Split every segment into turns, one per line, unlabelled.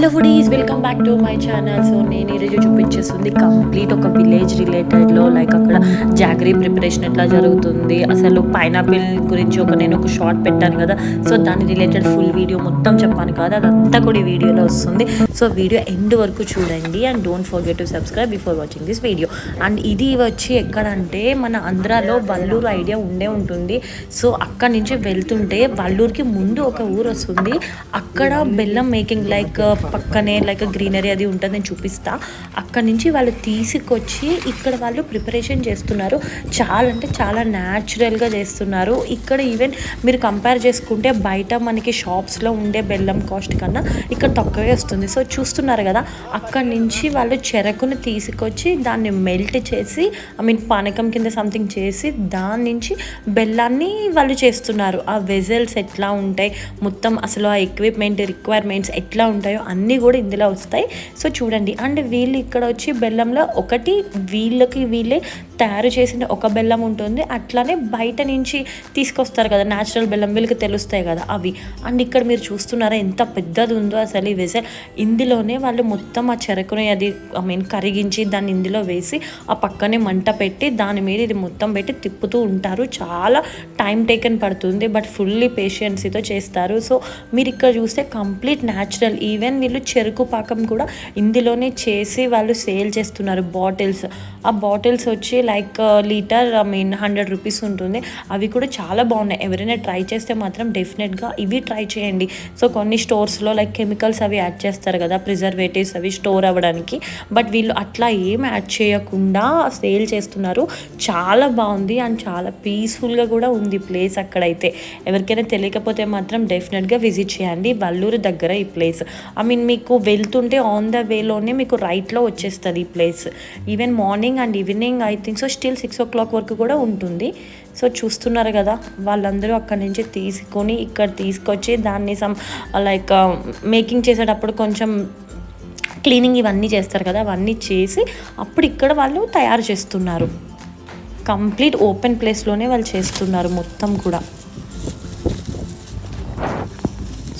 Hello foodies welcome back to my channel so నేను ఈరోజు చూపించేస్తుంది కంప్లీట్ ఒక విలేజ్ రిలేటెడ్లో లైక్ అక్కడ జాగరీ ప్రిపరేషన్ ఎట్లా జరుగుతుంది. అసలు పైనాపిల్ గురించి ఒక నేను ఒక షార్ట్ పెట్టాను కదా. సో దాని రిలేటెడ్ ఫుల్ వీడియో మొత్తం చెప్పాను కదా. అదంతా కూడా ఈ వీడియోలో వస్తుంది. సో వీడియో ఎండ్ వరకు చూడండి and don't forget to subscribe before watching this video and ఇది వచ్చి ఎక్కడంటే మన ఆంధ్రాలో వల్లూరు ఐడియా ఉండే ఉంటుంది. సో అక్కడి నుంచి వెళ్తుంటే వల్లూరుకి ముందు ఒక ఊరు వస్తుంది. అక్కడ బెల్లం మేకింగ్ లైక్ పక్కనే లైక్ గ్రీనరీ అది ఉంటుంది నేను చూపిస్తా. అక్కడ నుంచి వాళ్ళు తీసుకొచ్చి ఇక్కడ వాళ్ళు ప్రిపరేషన్ చేస్తున్నారు. చాలా అంటే చాలా న్యాచురల్గా చేస్తున్నారు. ఇక్కడ ఈవెన్ మీరు కంపేర్ చేసుకుంటే బయట మనకి షాప్స్లో ఉండే బెల్లం కాస్ట్ కన్నా ఇక్కడ తక్కువే వస్తుంది. సో చూస్తున్నారు కదా అక్కడ నుంచి వాళ్ళు చెరకుని తీసుకొచ్చి దాన్ని మెల్ట్ చేసి ఐ మీన్ పానకం కింద సంథింగ్ చేసి దాని నుంచి బెల్లాన్ని వాళ్ళు చేస్తున్నారు. ఆ వెజల్స్ ఎట్లా ఉంటాయి? మొత్తం అసలు ఆ ఎక్విప్మెంట్ రిక్వైర్మెంట్స్ ఎట్లా ఉంటాయో అన్నీ అన్నీ కూడా ఇందులో వస్తాయి. సో చూడండి అండ్ వీళ్ళు ఇక్కడ వచ్చి బెల్లంలో ఒకటి వీళ్ళకి వీళ్ళే తయారు చేసిన ఒక బెల్లం ఉంటుంది. అట్లానే బయట నుంచి తీసుకొస్తారు కదా న్యాచురల్ బెల్లం వీళ్ళకి తెలుస్తాయి కదా అవి. అండ్ ఇక్కడ మీరు చూస్తున్నారా ఎంత పెద్దది ఉందో అసలు ఈ వెసల్ ఇందులోనే వాళ్ళు మొత్తం ఆ చెరకుని అది ఐ మీన్ కరిగించి దాన్ని ఇందులో వేసి ఆ పక్కనే మంట పెట్టి దాని మీద ఇది మొత్తం పెట్టి తిప్పుతూ ఉంటారు. చాలా టైం టేకన్ పడుతుంది బట్ ఫుల్లీ పేషెన్సీతో చేస్తారు. సో మీరు ఇక్కడ చూస్తే కంప్లీట్ న్యాచురల్ ఈవెన్ వీళ్ళు చెరుకు పాకం కూడా ఇందులోనే చేసి వాళ్ళు సేల్ చేస్తున్నారు బాటిల్స్. ఆ బాటిల్స్ వచ్చి like litre I mean hundred rupees ఉంటుంది. అవి కూడా చాలా బాగున్నాయి. ఎవరైనా ట్రై చేస్తే మాత్రం డెఫినెట్గా ఇవి ట్రై చేయండి. సో కొన్ని స్టోర్స్లో లైక్ కెమికల్స్ అవి యాడ్ చేస్తారు కదా ప్రిజర్వేటివ్స్ అవి స్టోర్ అవ్వడానికి. బట్ వీళ్ళు అట్లా ఏం యాడ్ చేయకుండా సేల్ చేస్తున్నారు. చాలా బాగుంది అండ్ చాలా పీస్ఫుల్గా కూడా ఉంది ప్లేస్ అక్కడైతే. ఎవరికైనా తెలియకపోతే మాత్రం డెఫినెట్గా విజిట్ చేయండి. వల్లూరు దగ్గర ఈ ప్లేస్. ఐ మీన్ మీకు వెళ్తుంటే ఆన్ ద వేలోనే మీకు రైట్లో వచ్చేస్తుంది ఈ place even morning and evening I think so still six o'clock వరకు కూడా ఉంటుంది. సో చూస్తున్నారు కదా వాళ్ళందరూ అక్కడి నుంచి తీసుకొని ఇక్కడ తీసుకొచ్చి దాన్ని సమ్ లైక్ మేకింగ్ చేసేటప్పుడు కొంచెం క్లీనింగ్ ఇవన్నీ చేస్తారు కదా అవన్నీ చేసి అప్పుడు ఇక్కడ వాళ్ళు తయారు చేస్తున్నారు. కంప్లీట్ ఓపెన్ ప్లేస్లోనే వాళ్ళు చేస్తున్నారు మొత్తం కూడా.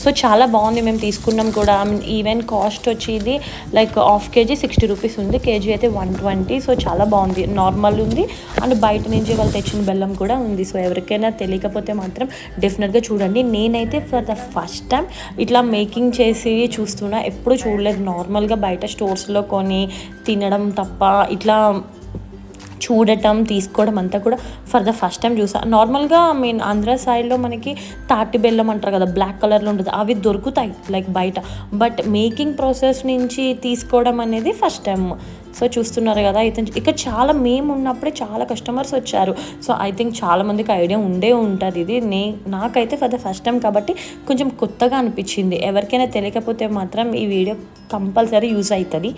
సో చాలా బాగుంది. మేము తీసుకున్నాం కూడా. ఈవెన్ కాస్ట్ వచ్చి ఇది like half KG sixty rupees ఉంది. కేజీ అయితే వన్ ట్వంటీ సో చాలా బాగుంది. నార్మల్ ఉంది. అండ్ బయట నుంచి వాళ్ళు తెచ్చిన బెల్లం కూడా ఉంది. సో ఎవరికైనా తెలియకపోతే మాత్రం డెఫినెట్గా చూడండి. నేనైతే ఫర్ ద ఫస్ట్ టైం ఇట్లా మేకింగ్ చేసి చూస్తున్నా. ఎప్పుడు చూడలేదు. నార్మల్గా బయట స్టోర్స్లో కొని తినడం తప్ప ఇట్లా చూడటం తీసుకోవడం అంతా కూడా ఫర్ ద ఫస్ట్ టైం చూసా. నార్మల్గా మీన్ ఆంధ్ర సైడ్లో మనకి తాటి బెల్లం అంటారు కదా బ్లాక్ కలర్లో ఉంటుంది అవి దొరుకుతాయి లైక్ బయట. బట్ మేకింగ్ ప్రాసెస్ నుంచి తీసుకోవడం అనేది ఫస్ట్ టైం సో చూస్తున్నారు కదా అయితే ఇక్కడ చాలా మేము ఉన్నప్పుడే చాలా కస్టమర్స్ వచ్చారు. సో ఐ థింక్ చాలామందికి ఐడియా ఉండే ఉంటుంది ఇది. నే నాకైతే ఫర్ ద ఫస్ట్ టైం కాబట్టి కొంచెం కొత్తగా అనిపించింది. ఎవరికైనా తెలియకపోతే మాత్రం ఈ వీడియో కంపల్సరీ యూజ్ అవుతుంది.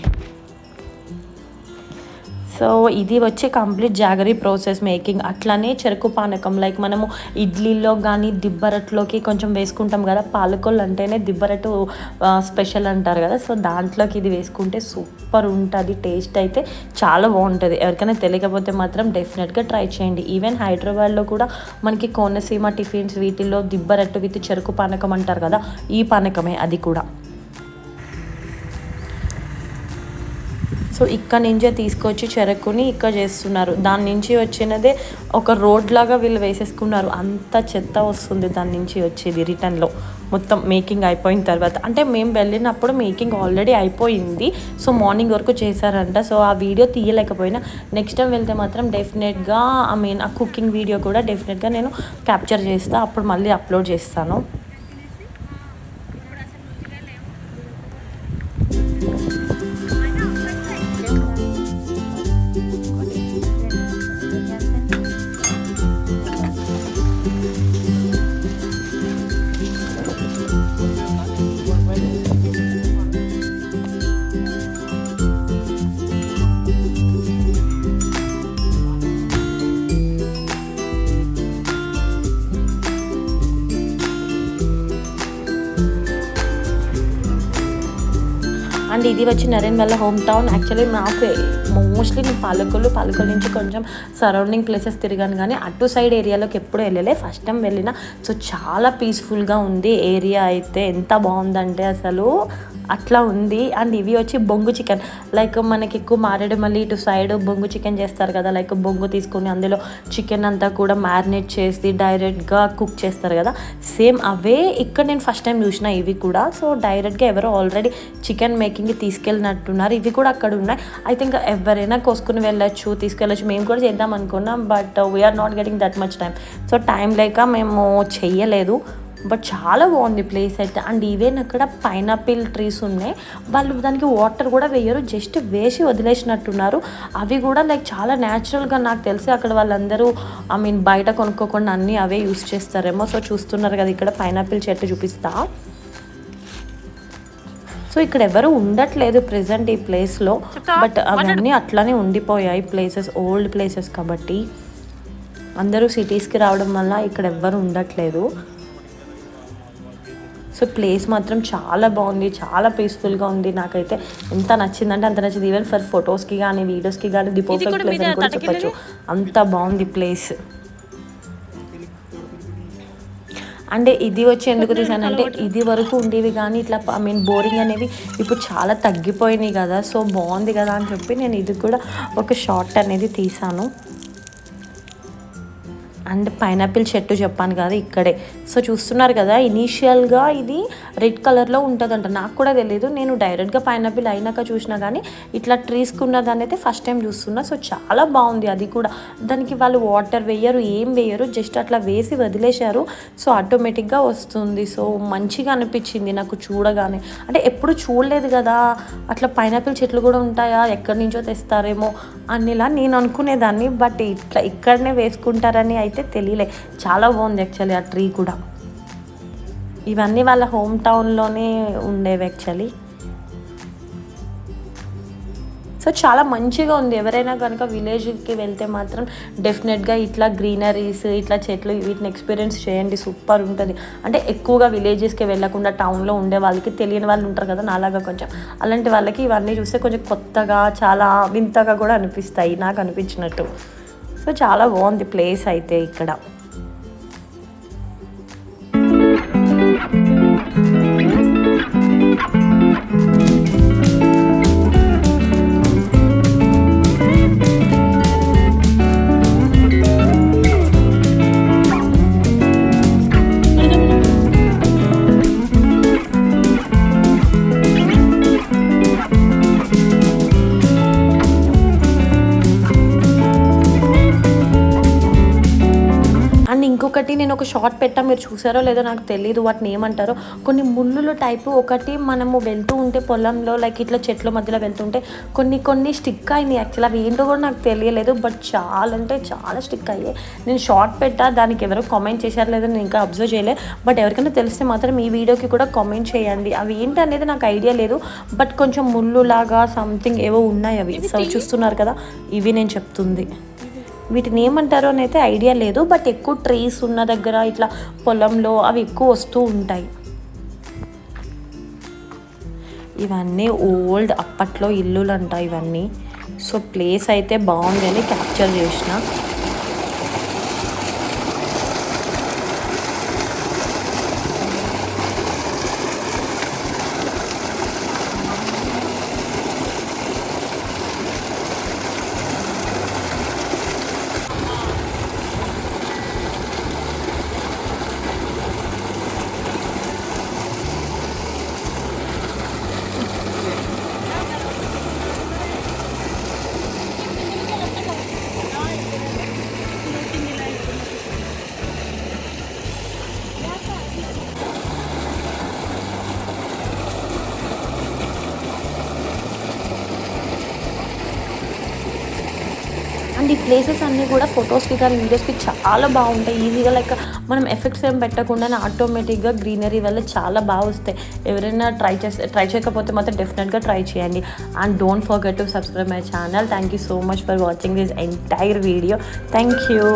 సో ఇది వచ్చి కంప్లీట్ జాగరీ ప్రాసెస్ మేకింగ్. అట్లానే చెరుకు పానకం లైక్ మనము ఇడ్లీలో కానీ దిబ్బరట్లోకి కొంచెం వేసుకుంటాం కదా పాలకొల్లు అంటేనే దిబ్బరట్టు స్పెషల్ అంటారు కదా. సో దాంట్లోకి ఇది వేసుకుంటే సూపర్ ఉంటుంది టేస్ట్ అయితే చాలా బాగుంటుంది. ఎవరికైనా తెలియకపోతే మాత్రం డెఫినెట్గా ట్రై చేయండి. ఈవెన్ హైదరాబాద్లో కూడా మనకి కోనసీమ టిఫిన్స్ వీటిల్లో దిబ్బరట్టు విత్ చెరుకు పానకం అంటారు కదా ఈ పానకమే అది కూడా. సో ఇక్కడ నుంచే తీసుకొచ్చి చెరకుని ఇక్కడ చేస్తున్నారు. దాని నుంచి వచ్చినదే ఒక రోడ్ లాగా వీళ్ళు వేసేసుకున్నారు. అంత చెత్త వస్తుంది దాని నుంచి వచ్చేది రిటర్న్లో మొత్తం మేకింగ్ అయిపోయిన తర్వాత. అంటే మేము వెళ్ళినప్పుడు మేకింగ్ ఆల్రెడీ అయిపోయింది. సో మార్నింగ్ వరకు చేశారంట. సో ఆ వీడియో తీయలేకపోయినా. నెక్స్ట్ టైం వెళ్తే మాత్రం డెఫినెట్గా ఐ మీన్ ఆ కుకింగ్ వీడియో కూడా డెఫినెట్గా నేను క్యాప్చర్ చేస్తాను అప్పుడు మళ్ళీ అప్లోడ్ చేస్తాను. అండ్ ఇది వచ్చి నరేన్ వల్ల హోమ్ టౌన్. యాక్చువల్లీ నాకు మోస్ట్లీ నేను పాలకొల్లు పాలకొల్లు నుంచి కొంచెం సరౌండింగ్ ప్లేసెస్ తిరిగాను కానీ అటు సైడ్ ఏరియాలోకి ఎప్పుడు వెళ్ళలే. ఫస్ట్ టైం వెళ్ళిన. సో చాలా పీస్ఫుల్గా ఉంది. ఏరియా అయితే ఎంత బాగుందంటే అసలు అట్లా ఉంది. అండ్ ఇవి వచ్చి బొంగు చికెన్. లైక్ మనకి ఎక్కువ మారేడుమల్లి ఇటు సైడ్ బొంగు చికెన్ చేస్తారు కదా. లైక్ బొంగు తీసుకొని అందులో చికెన్ అంతా కూడా మ్యారినేట్ చేసి డైరెక్ట్గా కుక్ చేస్తారు కదా. సేమ్ అవే ఇక్కడ నేను ఫస్ట్ టైం చూసిన ఇవి కూడా. సో డైరెక్ట్గా ఎవరో ఆల్రెడీ చికెన్ మేకింగ్కి తీసుకెళ్ళినట్టున్నారు. ఇవి కూడా అక్కడ ఉన్నాయి. ఐ థింక్ ఎవరైనా కోసుకుని వెళ్ళొచ్చు తీసుకెళ్ళచ్చు. మేము కూడా చేద్దాం అనుకున్నాం but we're not getting that much time so time లేక మేము చెయ్యలేదు బట్ చాలా బాగుంది ప్లేస్ అయితే. అండ్ ఈవెన్ అక్కడ పైనాపిల్ ట్రీస్ ఉన్నాయి. వాళ్ళు దానికి వాటర్ కూడా వేయరు జస్ట్ వేసి వదిలేసినట్టున్నారు. అవి కూడా లైక్ చాలా న్యాచురల్గా నాకు తెలిసి అక్కడ వాళ్ళందరూ ఐ మీన్ బయట కొనుక్కోకుండా అన్నీ అవే యూస్ చేస్తారేమో. సో చూస్తున్నారు కదా ఇక్కడ పైనాపిల్ చెట్టు చూపిస్తా. సో ఇక్కడ ఎవరు ఉండట్లేదు ప్రెసెంట్ ఈ ప్లేస్లో బట్ అవన్నీ అట్లానే ఉండిపోయాయి ప్లేసెస్ ఓల్డ్ ప్లేసెస్ కాబట్టి. అందరూ సిటీస్కి రావడం వల్ల ఇక్కడ ఎవ్వరు ఉండట్లేదు. సో ప్లేస్ మాత్రం చాలా బాగుంది చాలా పీస్ఫుల్గా ఉంది నాకైతే. ఎంత నచ్చిందంటే అంత నచ్చింది. ఈవెన్ ఫర్ ఫొటోస్కి కానీ వీడియోస్కి కానీ ది పర్ఫెక్ట్ ప్లేస్ అని కూడా చెప్పొచ్చు. అంత బాగుంది ప్లేస్. అంటే ఇది వచ్చి ఎందుకు తీసానంటే ఇది వరకు ఉండేవి కానీ ఇట్లా ఐ మీన్ బోరింగ్ అనేవి ఇప్పుడు చాలా తగ్గిపోయినాయి కదా. సో బాగుంది కదా అని చెప్పి నేను ఇది కూడా ఒక షార్ట్ అనేది తీసాను. అండ్ పైనాపిల్ చెట్టు చెప్పాను కదా ఇక్కడే. సో చూస్తున్నారు కదా ఇనీషియల్గా ఇది రెడ్ కలర్లో ఉంటుందంట. నాకు కూడా తెలియదు నేను డైరెక్ట్గా పైనాపిల్ అయినాక చూసినా కానీ ఇట్లా ట్రీస్కి ఉన్నదాన్ని అయితే ఫస్ట్ టైం చూస్తున్నా. సో చాలా బాగుంది అది కూడా. దానికి వాళ్ళు వాటర్ వేయరు ఏం వేయరు జస్ట్ అట్లా వేసి వదిలేశారు. సో ఆటోమేటిక్గా వస్తుంది. సో మంచిగా అనిపించింది నాకు చూడగానే. అంటే ఎప్పుడు చూడలేదు కదా అట్లా పైనాపిల్ చెట్లు కూడా ఉంటాయా ఎక్కడి నుంచో తెస్తారేమో అనిలా నేను అనుకునేదాన్ని. బట్ ఇట్లా ఇక్కడనే వేసుకుంటారని అయితే తెలియలే. చాలా బాగుంది యాక్చువల్లీ ఆ ట్రీ కూడా. ఇవన్నీ వాళ్ళ హోమ్ టౌన్లోనే ఉండేవి యాక్చువల్లీ సో చాలా మంచిగా ఉంది. ఎవరైనా కనుక విలేజ్కి వెళ్తే మాత్రం డెఫినెట్గా ఇట్లా గ్రీనరీస్ ఇట్లా చెట్లు వీటిని ఎక్స్పీరియన్స్ చేయండి. సూపర్ ఉంటుంది. అంటే ఎక్కువగా విలేజెస్కి వెళ్ళకుండా టౌన్లో ఉండే వాళ్ళకి తెలియని వాళ్ళు ఉంటారు కదా నాలాగా కొంచెం. అలాంటి వాళ్ళకి ఇవన్నీ చూస్తే కొంచెం కొత్తగా చాలా వింతగా కూడా అనిపిస్తాయి. నాకు అనిపించినట్టు. సో చాలా బాగుంది ప్లేస్ అయితే ఇక్కడ. అండ్ ఇంకొకటి నేను ఒక షార్ట్ పెట్టా మీరు చూసారో లేదో నాకు తెలియదు వాటిని ఏమంటారో. కొన్ని ముళ్ళుల టైపు ఒకటి మనము వెళ్తూ ఉంటే పొలంలో లైక్ ఇట్లా చెట్ల మధ్యలో వెళ్తుంటే కొన్ని కొన్ని స్టిక్ అయినాయి యాక్చువల్ అవి. ఏంటో కూడా నాకు తెలియలేదు బట్ చాలా అంటే చాలా స్టిక్ అయ్యాయి. నేను షార్ట్ పెట్టా దానికి ఎవరో కామెంట్ చేశారు లేదో నేను ఇంకా అబ్జర్వ్ చేయలేదు బట్ ఎవరికైనా తెలిస్తే మాత్రం ఈ వీడియోకి కూడా కామెంట్ చేయండి. అవి ఏంటి అనేది నాకు ఐడియా లేదు బట్ కొంచెం ముళ్ళు లాగా సంథింగ్ ఏవో ఉన్నాయి అవి. సో చూస్తున్నారు కదా ఇవి నేను చెప్తుంది. వీటిని ఏమంటారో అని అయితే ఐడియా లేదు. బట్ ఎక్కువ ట్రీస్ ఉన్న దగ్గర ఇట్లా పొలంలో అవి ఎక్కువ వస్తూ ఉంటాయి. ఇవన్నీ ఓల్డ్ అప్పట్లో ఇల్లులు అంట ఇవన్నీ. సో ప్లేస్ అయితే బాగుందని క్యాప్చర్ చేసిన. ప్లేసెస్ అన్నీ కూడా ఫొటోస్కి కానీ వీడియోస్కి చాలా బాగుంటాయి. ఈజీగా లైక్ మనం ఎఫెక్ట్స్ ఏం పెట్టకుండానే ఆటోమేటిక్గా గ్రీనరీ వల్ల చాలా బాగా వస్తాయి. ఎవరైనా ట్రై చేస్తే ట్రై చేయకపోతే మాత్రం డెఫినెట్గా ట్రై చేయండి. And don't forget to subscribe my channel thank you so much for watching this entire video thank you